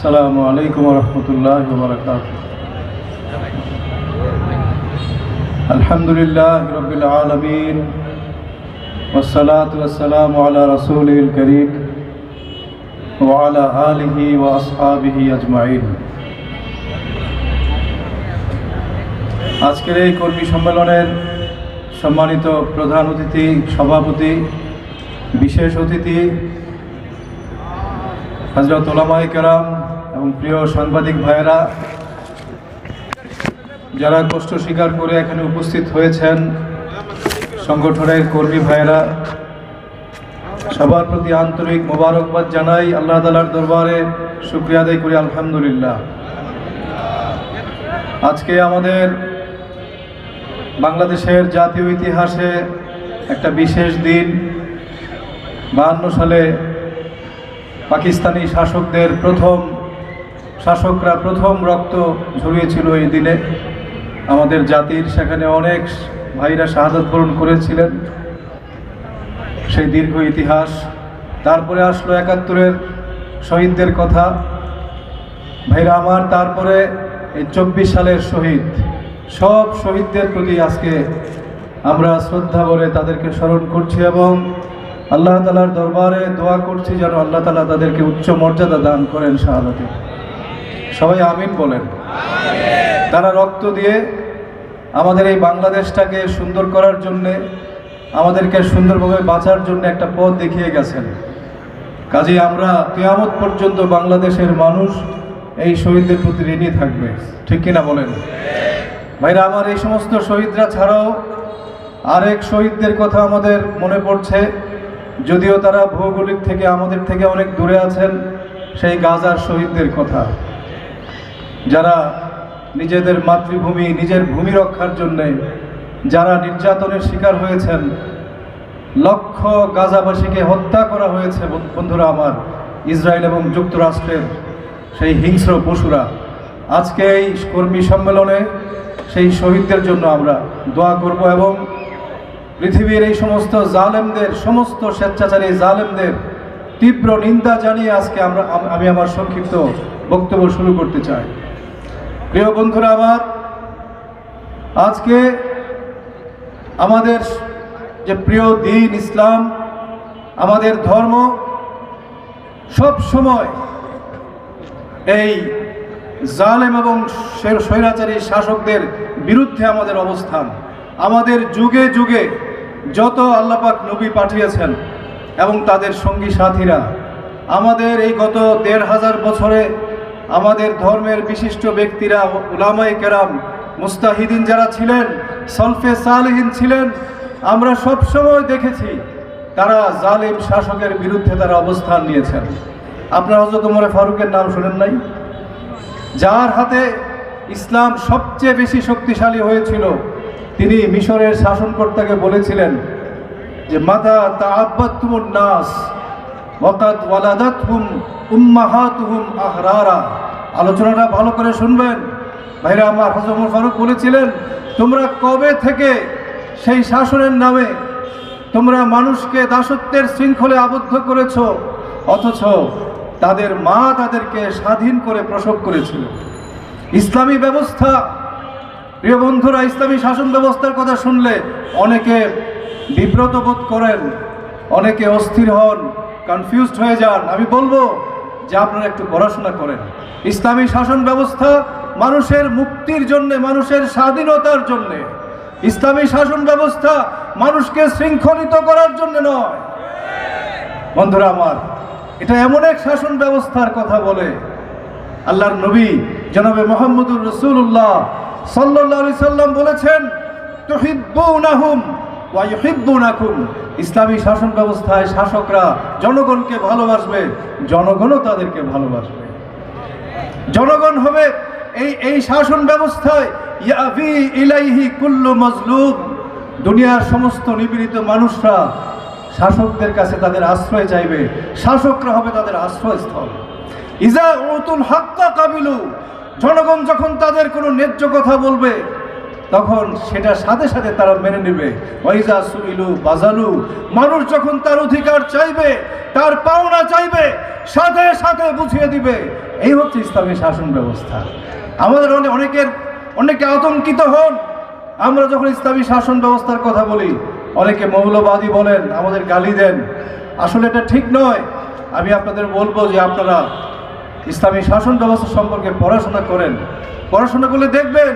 السلام عليكم ورحمة الله وبركاته الحمد لله رب العالمين والصلاة والسلام على رسوله الكريم وعلى آله وأصحابه أجمعين আজকের এই কর্মী সম্মেলনের সম্মানিত প্রধান অতিথি সভাপতি বিশেষ অতিথি হজরত ওলামাই কেরাম এবং প্রিয় সাংবাদিক ভাইয়েরা, যারা কষ্ট স্বীকার করে এখানে উপস্থিত হয়েছেন, সংগঠনের কর্মী ভাইয়েরা, সবার প্রতি আন্তরিক মোবারকবাদ জানাই আল্লাহ তালার দরবারে শুক্রিয়া আদায় করি, আলহামদুলিল্লাহ। আজকে আমাদের বাংলাদেশের জাতীয় ইতিহাসে একটা বিশেষ দিন। বাহান্ন সালে পাকিস্তানি শাসকদের প্রথম শাসকরা প্রথম রক্ত ঝরিয়েছিল এই দিনে। আমাদের জাতির সেখানে অনেক ভাইরা শাহাদত বরণ করেছিলেন। সেই দীর্ঘ ইতিহাস। তারপরে আসলো একাত্তরের শহীদদের কথা। ভাইরা আমার, তারপরে এই চব্বিশ সালের শহীদ। সব শহীদদের প্রতি আজকে আমরা শ্রদ্ধা বলে তাদেরকে স্মরণ করছি এবং আল্লাহ তালার দরবারে দোয়া করছি যেন আল্লাহ তালা তাদেরকে উচ্চ মর্যাদা দান করেন শাহাদাতে। সবাই আমিন বলেন। তারা রক্ত দিয়ে আমাদের এই বাংলাদেশটাকে সুন্দর করার জন্যে, আমাদেরকে সুন্দরভাবে বাঁচার জন্য একটা পথ দেখিয়ে গেছেন। কাজে আমরা কেয়ামত পর্যন্ত বাংলাদেশের মানুষ এই শহীদদের প্রতি ঋণী থাকবে। ঠিক কিনা বলেন? ভাইরা, আমার এই সমস্ত শহীদরা ছাড়াও আরেক শহীদদের কথা আমাদের মনে পড়ছে। যদিও তারা ভৌগোলিক থেকে আমাদের থেকে অনেক দূরে আছেন, সেই গাজার শহীদদের কথা। যারা নিজেদের মাতৃভূমি, নিজের ভূমি রক্ষার জন্যে যারা নির্যাতনের শিকার হয়েছেন, লক্ষ গাজাবাসীকে হত্যা করা হয়েছে বন্ধুরা আমার, ইসরায়েল এবং যুক্তরাষ্ট্রের সেই হিংস্র পশুরা। আজকে এই কর্মী সম্মেলনে সেই শহীদদের জন্য আমরা দোয়া করব এবং পৃথিবীর এই সমস্ত জালেমদের, সমস্ত স্বেচ্ছাচারী জালেমদের তীব্র নিন্দা জানিয়ে আজকে আমরা, আমি আমার সংক্ষিপ্ত বক্তব্য শুরু করতে চাই। প্রিয় বন্ধুরা আমার আজকে আমাদের যে প্রিয় দিন ইসলাম, আমাদের ধর্ম, সব সময় এই জালেম এবং স্বৈরাচারী শাসকদের বিরুদ্ধে আমাদের অবস্থান। আমাদের যুগে যুগে যত আল্লাপাক নবী পাঠিয়েছেন এবং তাদের সঙ্গী সাথীরা, আমাদের এই গত দেড় হাজার বছরে আমাদের ধর্মের বিশিষ্ট ব্যক্তিরা উলামাই কেরাম, মুস্তাহিদিন যারা ছিলেন, সলফে সালহীন ছিলেন, আমরা সবসময় দেখেছি তারা জালিম শাসকের বিরুদ্ধে তারা অবস্থান নিয়েছেন। আপনারা হজরত উমরে ফারুকের নাম শোনেন নাই? যার হাতে ইসলাম সবচেয়ে বেশি শক্তিশালী হয়েছিল, তিনি মিশরের শাসনকর্তাকে বলেছিলেন যে মাতা তা আব্বাতুমুন নাস। হুম হুম আলোচনাটা ভালো করে শুনবেন। ভাইরা আমার হজরত ফারুক বলেছিলেন, তোমরা কবে থেকে সেই শাসনের নামে তোমরা মানুষকে দাসত্বের শৃঙ্খলে আবদ্ধ করেছ? অথচ তাদের মা তাদেরকে স্বাধীন করে প্রসব করেছিল। ইসলামী ব্যবস্থা, প্রিয় বন্ধুরা, ইসলামী শাসন ব্যবস্থার কথা শুনলে অনেকে বিব্রত বোধ করেন, অনেকে অস্থির হন। কনফিউজড হয়ে যান। আমি বলব যে আপনারা একটু পড়াশোনা করেন। ইসলামী শাসন ব্যবস্থা মানুষের মুক্তির জন্যে, মানুষের স্বাধীনতার জন্যে। ইসলামী শাসন ব্যবস্থা মানুষকে শৃঙ্খলিত করার জন্য নয়। বন্ধুরা আমার, এটা এমন এক শাসন ব্যবস্থার কথা বলে, আল্লাহর নবী জনাবে মোহাম্মদুর রসুল্লাহ সাল্লাহ সাল্লাম বলেছেন, তহিব্বুনাহুম ইসলামী শাসন ব্যবস্থায় শাসকরা জনগণকে ভালোবাসবে, জনগণও তাদেরকে ভালোবাসবে। জনগণ হবে এই এই শাসন ব্যবস্থায় ইলাইহি দুনিয়ার সমস্ত নিপীড়িত মানুষরা শাসকদের কাছে তাদের আশ্রয় চাইবে, শাসকরা হবে তাদের আশ্রয়স্থল। ইজা উতুল হাক্কা কাবিলু, জনগণ যখন তাদের কোনো ন্যায্য কথা বলবে তখন সেটা সাথে সাথে তারা মেনে নেবে। ওয়াইজা সুইলু বাজালু, মানুষ যখন তার অধিকার চাইবে, তার পাওনা চাইবে, সাথে সাথে বুঝিয়ে দিবে। এই হচ্ছে ইসলামী শাসন ব্যবস্থা। আমাদের অনে- অনেকের, অনেকে আতঙ্কিত হন। আমরা যখন ইসলামী শাসন ব্যবস্থার কথা বলি, অনেকে মৌলবাদী বলেন, আমাদের গালি দেন। আসলে এটা ঠিক নয়। আমি আপনাদের বলব যে আপনারা ইসলামী শাসন ব্যবস্থা সম্পর্কে পড়াশোনা করেন। পড়াশোনা করলে দেখবেন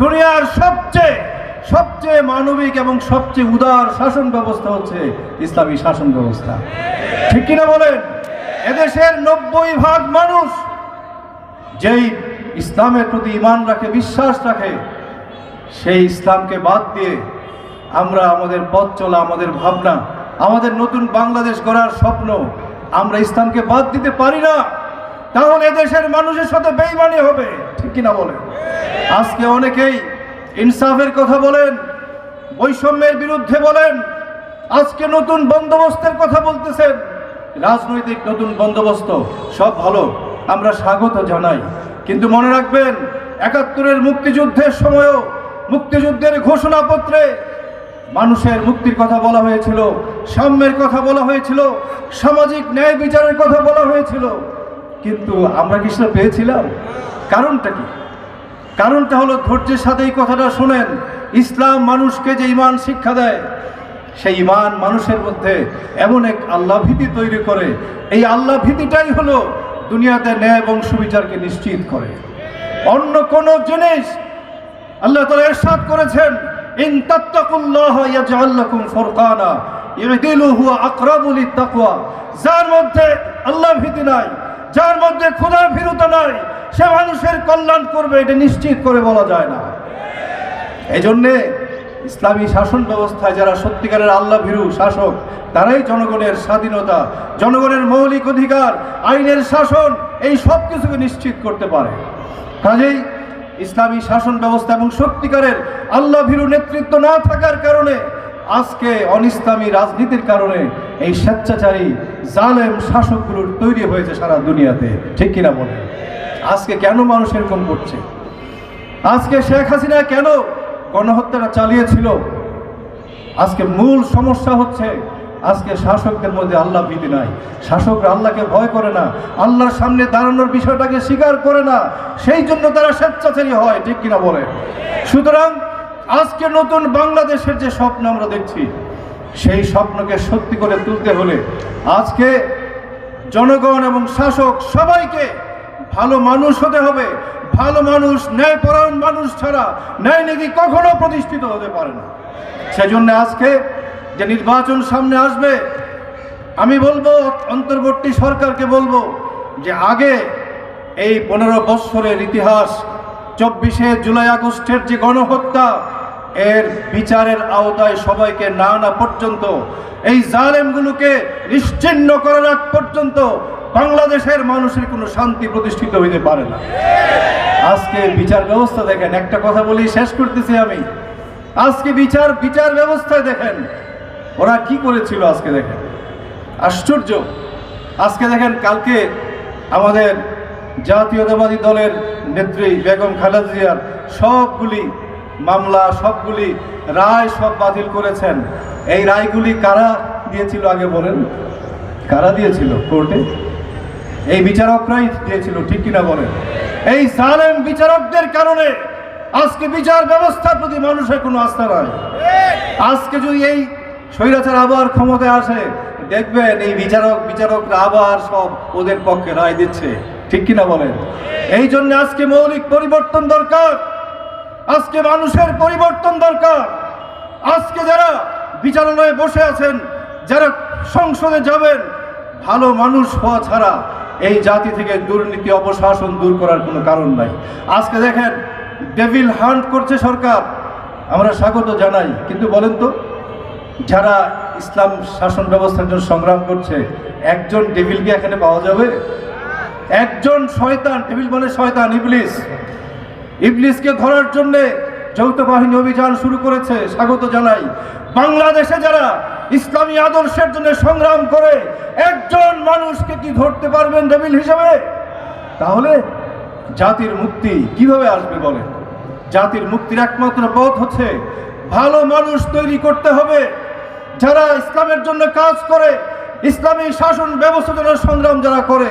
দুনিয়ার সবচেয়ে সবচেয়ে মানবিক এবং সবচেয়ে উদার শাসন ব্যবস্থা হচ্ছে ইসলামী শাসন ব্যবস্থা। ঠিক কিনা বলেন? এদেশের নব্বই ভাগ মানুষ যেই ইসলামের প্রতি ইমান রাখে, বিশ্বাস রাখে, সেই ইসলামকে বাদ দিয়ে আমরা আমাদের পথ চলা, আমাদের ভাবনা, আমাদের নতুন বাংলাদেশ গড়ার স্বপ্ন আমরা ইসলামকে বাদ দিতে পারি না, তাহলে এদেশের মানুষের সাথে বেইমানি হবে। ঠিক কিনা বলেন? আজকে অনেকেই ইনসাফের কথা বলেন, বৈষম্যের বিরুদ্ধে বলেন, আজকে নতুন বন্দোবস্তের কথা বলতেছেন। রাজনৈতিক নতুন বন্দোবস্ত, সব ভালো, আমরা স্বাগত জানাই। কিন্তু মনে রাখবেন, একাত্তরের মুক্তিযুদ্ধের সময়ও মুক্তিযুদ্ধের ঘোষণাপত্রে মানুষের মুক্তির কথা বলা হয়েছিল, সাম্যের কথা বলা হয়েছিল, সামাজিক ন্যায় বিচারের কথা বলা হয়েছিল। কিন্তু আমরা কি সেটা পেয়েছিলাম? কারণটা কি? কারণটা হলো ধৈর্যের সাথে এই কথাটা শোনেন, ইসলাম মানুষকে যে ইমান শিক্ষা দেয়, সেই ইমান মানুষের মধ্যে এমন এক আল্লাহ ভীতি তৈরি করে। এই আল্লাহ ভীতিটাই হলো দুনিয়াতে ন্যায় এবং সুবিচারকে নিশ্চিত করে। অন্য কোন জিনিস আল্লাহ তাআলা ইরশাদ করেছেন, ইন যার মধ্যে আল্লাহ ভীতি নাই, যার মধ্যে খোদা ভীরুতা নাই সে মানুষের কল্যাণ করবে, এটা নিশ্চিত করে বলা যায় না। এই জন্যে ইসলামী শাসন ব্যবস্থায় যারা সত্যিকারের আল্লাহ ভীরু শাসক, তারাই জনগণের স্বাধীনতা, জনগণের মৌলিক অধিকার, আইনের শাসন, এই সব কিছুকে নিশ্চিত করতে পারে। কাজেই ইসলামী শাসন ব্যবস্থা এবং সত্যিকারের আল্লাহ ভীরু নেতৃত্ব না থাকার কারণে আজকে অনিসলামী রাজনীতির কারণে এই স্বেচ্ছাচারী জালেম শাসকগুলোর তৈরি হয়েছে সারা দুনিয়াতে। ঠিক কিনা বলে আজকে কেন মানুষ এরকম করছে? আজকে শেখ হাসিনা কেন গণহত্যাটা চালিয়েছিল? আজকে মূল সমস্যা হচ্ছে, আজকে শাসকদের মধ্যে আল্লাহ ভীতি নাই। শাসকরা আল্লাহকে ভয় করে না, আল্লাহর সামনে দাঁড়ানোর বিষয়টাকে স্বীকার করে না, সেই জন্য তারা স্বেচ্ছাচারী হয়, ঠিক কিনা বলে? সুতরাং আজকে নতুন বাংলাদেশের যে স্বপ্ন আমরা দেখছি, সেই স্বপ্নকে সত্যি করে তুলতে হলে আজকে জনগণ এবং শাসক সবাইকে ভালো মানুষ হতে হবে। ভালো মানুষ, ন্যায়পরায়ণ মানুষ ছাড়া ন্যায় নীতি কখনো প্রতিষ্ঠিত হতে পারে না। সেজন্য আজকে যে নির্বাচন সামনে আসবে, আমি বলব, অন্তর্বর্তী সরকারকে বলব যে আগে এই পনেরো বৎসরের ইতিহাস, চব্বিশে জুলাই, আগস্টের যে গণহত্যা, এর বিচারের আওতায় সবাইকে না আনা পর্যন্ত, এই জালেমগুলোকে নিশ্চিন্ন করার পর্যন্ত বাংলাদেশের মানুষের কোনো শান্তি প্রতিষ্ঠিত হইতে পারে না। আজকে বিচার ব্যবস্থা দেখেন, একটা কথা বলি, শেষ করতেছি আমি। আজকে বিচার বিচার ব্যবস্থায় দেখেন, ওরা কি করেছিল আজকে দেখেন? আশ্চর্য। আজকে দেখেন, কালকে আমাদের জাতীয়তাবাদী দলের নেত্রী বেগম খালেদা জিয়ার সবগুলি মামলা, সবগুলি রায় সব বাতিল করেছেন। এই রায়গুলি কারা দিয়েছিল আগে বলেন? কারা দিয়েছিল? কোর্টে? এই বিচারকরাই দিয়েছিল, ঠিক কিনা বলেন? এই সালেম বিচারকদের কারণে আজকে বিচার ব্যবস্থার প্রতি মানুষের কোনো আস্থা নাই। আজকে যদি এই স্বৈরাচার আবার ক্ষমতায় আসে, দেখবেন এই বিচারক, বিচারকরা আবার সব ওদের পক্ষে রায় দিচ্ছে, ঠিক কিনা বলেন? এই জন্য আজকে মৌলিক পরিবর্তন দরকার, আজকে মানুষের পরিবর্তন দরকার। আজকে যারা বিচারালয়ে বসে আছেন, যারা সংসদে যাবেন, ভালো মানুষ হওয়া ছাড়া এই জাতি থেকে দুর্নীতি, অপশাসন দূর করার কোনো কারণ নাই। আজকে দেখেন ডেভিল হান্ট করছে সরকার। আমরা স্বাগত জানাই, কিন্তু বলেন তো, যারা ইসলাম শাসন ব্যবস্থার জন্য সংগ্রাম করছে, একজন ডেভিলকে এখানে পাওয়া যাবে? একজন শয়তান ডেভিল মানে শয়তান, ইবলিস। ইবলিসকে ধরার জন্যে যৌথ বাহিনী অভিযান শুরু করেছে, স্বাগত জানাই। বাংলাদেশে যারা ইসলামী আদর্শের জন্য সংগ্রাম করে একজন মানুষকে কি ধরতে পারবেন ডেভিল হিসেবে? তাহলে জাতির মুক্তি কীভাবে আসবে বলেন? জাতির মুক্তির একমাত্র পথ হচ্ছে ভালো মানুষ তৈরি করতে হবে। যারা ইসলামের জন্য কাজ করে, ইসলামী শাসন ব্যবস্থা সংগ্রাম যারা করে,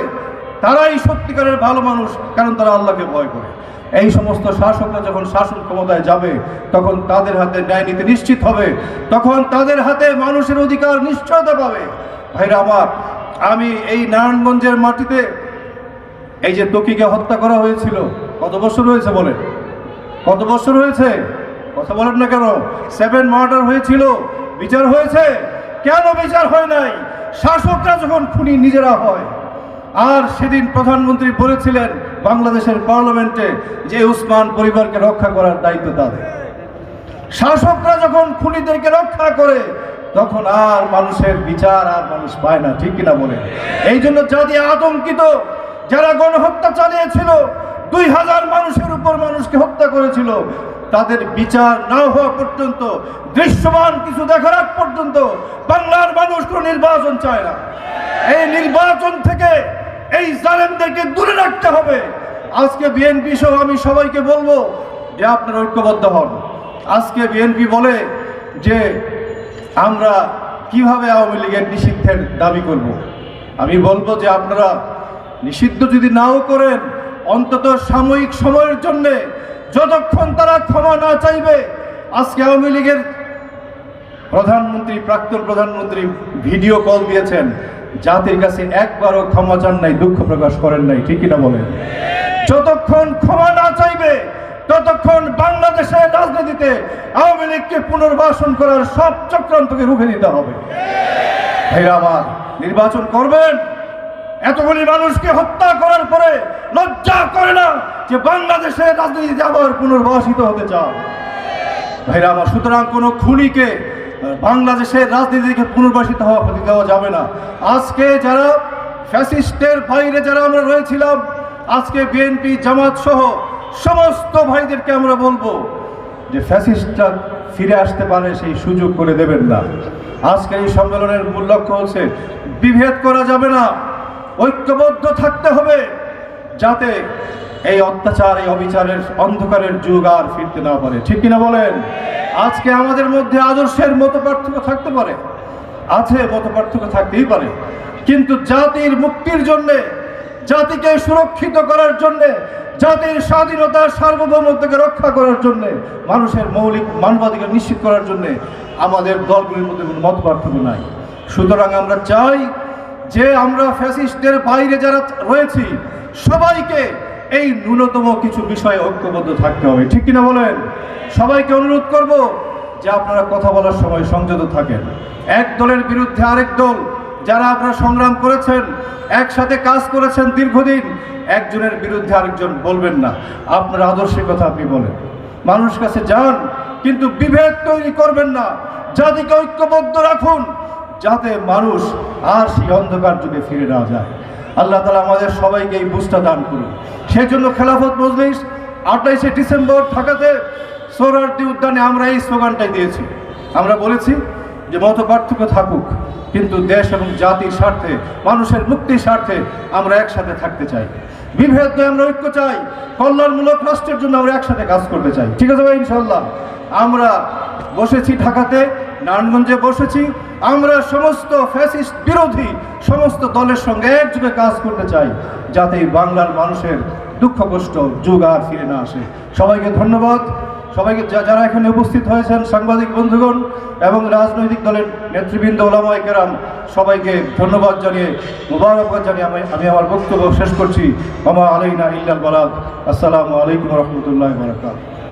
তারাই সত্যিকারের ভালো মানুষ, কারণ তারা আল্লাহকে ভয় করে। এই সমস্ত শাসকরা যখন শাসন ক্ষমতায় যাবে, তখন তাদের হাতে ন্যায় নীতি নিশ্চিত হবে। তখন তাদের হাতে মানুষের অধিকার নিশ্চয়তা পাবে। ভাইরা আমার, আমি এই নারায়ণগঞ্জের মাটিতে এই যে তকিকে হত্যা করা হয়েছিল, কত বছর হয়েছে বলেন? কত বছর হয়েছে? কথা বলেন না কেন? সেভেন মার্ডার হয়েছিল, বিচার হয়েছে। কেন বিচার হয় নাই? শাসকরা যখন খুনি নিজেরা হয়। আর সেদিন প্রধানমন্ত্রী বলেছিলেন বাংলাদেশের পার্লামেন্টে যে উসমান পরিবারকে রক্ষা করার দায়িত্ব তাদের। শাসকরা যখন খুনিদেরকে রক্ষা করে, তখন আর মানুষের বিচার আর মানুষ পায় না, ঠিক কিনা বলে এই জন্য জাতি আতঙ্কিত। যারা গণহত্যা চালিয়েছিল, দুই হাজার মানুষের উপর মানুষকে হত্যা করেছিল, তাদের বিচার না হওয়া পর্যন্ত, দৃশ্যমান কিছু দেখার পর্যন্ত বাংলার মানুষ কোনো নির্বাচন চায় না। এই নির্বাচন থেকে এই জালেমদেরকে দূরে রাখতে হবে। আজকে বিএনপি সহ আমি সবাইকে বলব যে আপনারা ঐক্যবদ্ধ হন। আজকে বিএনপি বলে যে আমরা কীভাবে আওয়ামী লীগের নিষিদ্ধের দাবি করব। আমি বলব যে আপনারা নিষিদ্ধ যদি নাও করেন, অন্তত সাময়িক সময়ের জন্যে যতক্ষণ তারা ক্ষমা না চাইবে, আজকে আওয়ামী লীগের প্রধানমন্ত্রী, প্রাক্তন প্রধানমন্ত্রী ভিডিও কল দিয়েছেন। জাতির কাছে একবারও ক্ষমা চান নাই, দুঃখ প্রকাশ করেন নাই, ঠিক কিনা বলেন? যতক্ষণ ক্ষমা না চাইবে, ততক্ষণ বাংলাদেশের রাজনীতিতে আওয়ামী লীগকে পুনর্বাসন করার সব চক্রান্তকে রুখে দিতে হবে। ভাইরা আমার, নির্বাচন করবেন, এতগুলি মানুষকে হত্যা করার পরে লজ্জা করে না যে বাংলাদেশের রাজনীতিতে আবার পুনর্বাসিত হতে চাও ভাইরা আমার, সুতরাং কোনো খুনিকে বাংলাদেশের রাজনীতিকে পুনর্বাসিত হওয়া দেওয়া যাবে না। আজকে যারা ফ্যাসিস্টের বাইরে যারা আমরা রয়েছিলাম, আজকে বিএনপি, জামাত সহ সমস্ত ভাইদেরকে আমরা বলব যে ফ্যাসিস্টরা ফিরে আসতে পারে সেই সুযোগ করে দেবেন না। আজকের এই সম্মেলনের মূল লক্ষ্য হচ্ছে বিভেদ করা যাবে না, ঐক্যবদ্ধ থাকতে হবে, যাতে এই অত্যাচার, এই অবিচারের অন্ধকারের যুগ আর ফিরতে না পারে। ঠিক কিনা বলেন? আজকে আমাদের মধ্যে আদর্শের মতো পার্থক্য থাকতে পারে, আছে মত পার্থক্য থাকতেই পারে। কিন্তু জাতির মুক্তির জন্যে, জাতিকে সুরক্ষিত করার জন্যে, জাতির স্বাধীনতা সার্বভৌমত্বকে রক্ষা করার জন্যে, মানুষের মৌলিক মানবাধিকার নিশ্চিত করার জন্যে আমাদের দলগুলির মধ্যে কোনো মত পার্থক্য নাই। সুতরাং আমরা চাই যে আমরা ফ্যাসিস্টের বাইরে যারা রয়েছি, সবাইকে এই ন্যূনতম কিছু বিষয়ে ঐক্যবদ্ধ থাকতে হবে। ঠিক কিনা বলেন? সবাইকে অনুরোধ করব যে আপনারা কথা বলার সময় সংযত থাকেন। এক দলের বিরুদ্ধে আরেক দল, যারা আপনারা সংগ্রাম করেছেন, একসাথে কাজ করেছেন দীর্ঘদিন, একজনের বিরুদ্ধে আরেকজন বলবেন না। আপনার আদর্শের কথা আপনি বলেন। মানুষ কাছে যান, কিন্তু বিভেদ তৈরি করবেন না। জাতিকে ঐক্যবদ্ধ রাখুন, যাতে মানুষ আর সেই অন্ধকার যুগে ফিরে না যায়। আল্লাহ তালা আমাদের সবাইকে এই বুঝটা দান করুন। সেই জন্য খেলাফত মজলিস আঠাইশে ডিসেম্বর ঢাকাতে সোহরার্দি উদ্যানে আমরা এই স্লোগানটাই দিয়েছি। আমরা বলেছি যে মত পার্থক্য থাকুক, কিন্তু দেশ এবং জাতির স্বার্থে, মানুষের মুক্তির স্বার্থে আমরা একসাথে থাকতে চাই। বিভেদ নয়, আমরা ঐক্য চাই। কল্যাণমূলক রাষ্ট্রের জন্য আমরা একসাথে কাজ করতে চাই। ঠিক আছে ভাই ইনশাল্লাহ আমরা বসেছি ঢাকাতে নারায়ণগঞ্জে বসেছি। আমরা সমস্ত ফ্যাসিস্ট বিরোধী সমস্ত দলের সঙ্গে একযোগে কাজ করতে চাই, যাতে বাংলার মানুষের দুঃখ কষ্ট যুগ আর ফিরে না আসে। সবাইকে ধন্যবাদ। সবাইকে যারা এখানে উপস্থিত হয়েছেন, সাংবাদিক বন্ধুগণ এবং রাজনৈতিক দলের নেতৃবৃন্দ ওলামাই কেরাম, সবাইকে ধন্যবাদ জানিয়ে, মুবারকবাদ জানিয়ে আমি আমি আমার বক্তব্য শেষ করছি। মামা আলাইনা ইল্লাল বালাদ আসসালামু আলাইকুম রহমতুল্লাহ বারাকাত